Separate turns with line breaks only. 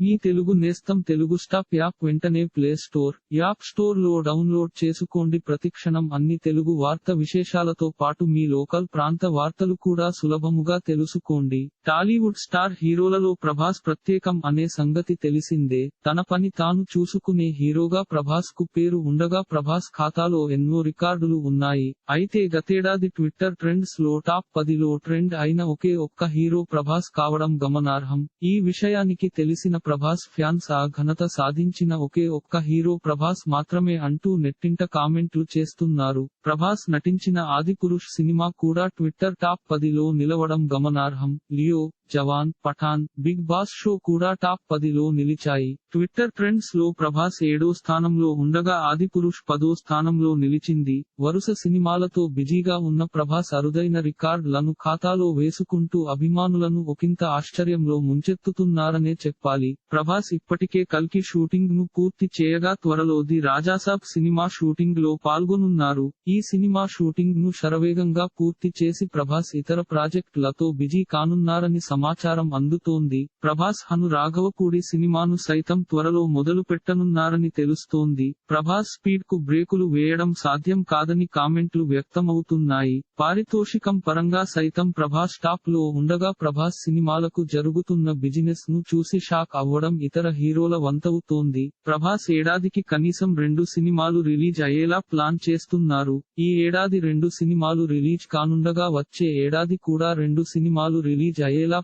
మీ తెలుగు నేస్తం Telugu stop app వెంటనే play store app స్టోర్లో డౌన్లోడ్ చేసుకోండి. ప్రతిక్షణం అన్ని తెలుగు వార్త విశేషాలతో పాటు మీ లోకల్ ప్రాంత వార్తలు కూడా సులభముగా తెలుసుకోండి. టాలీవుడ్ స్టార్ హీరోలలో ప్రభాస్ ప్రత్యేకం అనే సంగతి తెలిసిందే. తన పని తాను చూసుకునే హీరోగా ప్రభాస్కు పేరు ఉండగా ప్రభాస్ ఖాతాలో ఎన్నో రికార్డులు ఉన్నాయి. అయితే గతేడాది ట్విట్టర్ ట్రెండ్స్లో టాప్ పదిలో ట్రెండ్ అయిన ఒకే ఒక్క హీరో ప్రభాస్ కావడం గమనార్హం. ఈ విషయానికి తెలిసిన ప్రభాస్ ఫ్యాన్స్ ఆ ఘనత సాధించిన ఒకే ఒక్క హీరో ప్రభాస్ మాత్రమే అంటూ నెట్టింట కామెంట్లు చేస్తున్నారు. ప్రభాస్ నటించిన ఆదిపురుష్ సినిమా కూడా ట్విట్టర్ టాప్ పదిలో నిలవడం గమనార్హం. Leo Jawan Pathaan big boss show కూడా టాప్ పదిలో నిలిచాయి. ట్విట్టర్ ట్రెండ్స్లో ప్రభాస్ ఏడో స్థానంలో ఉండగా ఆదిపురుష్ పదో స్థానంలో నిలిచింది. వరుస సినిమాలతో బిజీగా ఉన్న ప్రభాస్ అరుదైన రికార్డులను ఖాతాలో వేసుకుంటూ అభిమానులను ఒకంత ఆశ్చర్యంలో ముంచెత్తుతున్నారనే చెప్పాలి. ప్రభాస్ ఇప్పటికే కల్కి షూటింగ్ను పూర్తి చేయగా త్వరలో ది రాజాసాబ్ సినిమా షూటింగ్లో పాల్గొనున్నారు. ఈ సినిమా షూటింగ్ను శరవేగంగా పూర్తి చేసి ప్రభాస్ ఇతర ప్రాజెక్టులతో బిజీ కానున్నారని సమాచారం అందుతోంది. ప్రభాస్ హను రాఘవపూడి సినిమాను సైతం త్వరలో మొదలు పెట్టనున్నారని తెలుస్తోంది. ప్రభాస్ స్పీడ్కు బ్రేకులు వేయడం సాధ్యం కాదని కామెంట్లు వ్యక్తమవుతున్నాయి. పారితోషికం పరంగా సైతం ప్రభాస్ టాప్లో ఉండగా ప్రభాస్ సినిమాలకు జరుగుతున్న బిజినెస్ను చూసి షాక్ అవ్వడం ఇతర హీరోల వంతవుతోంది. ప్రభాస్ ఏడాదికి కనీసం రెండు సినిమాలు రిలీజ్ అయ్యేలా ప్లాన్ చేస్తున్నారు. ఈ ఏడాది రెండు సినిమాలు రిలీజ్ కానుండగా వచ్చే ఏడాది కూడా రెండు సినిమాలు రిలీజ్ అయ్యేలా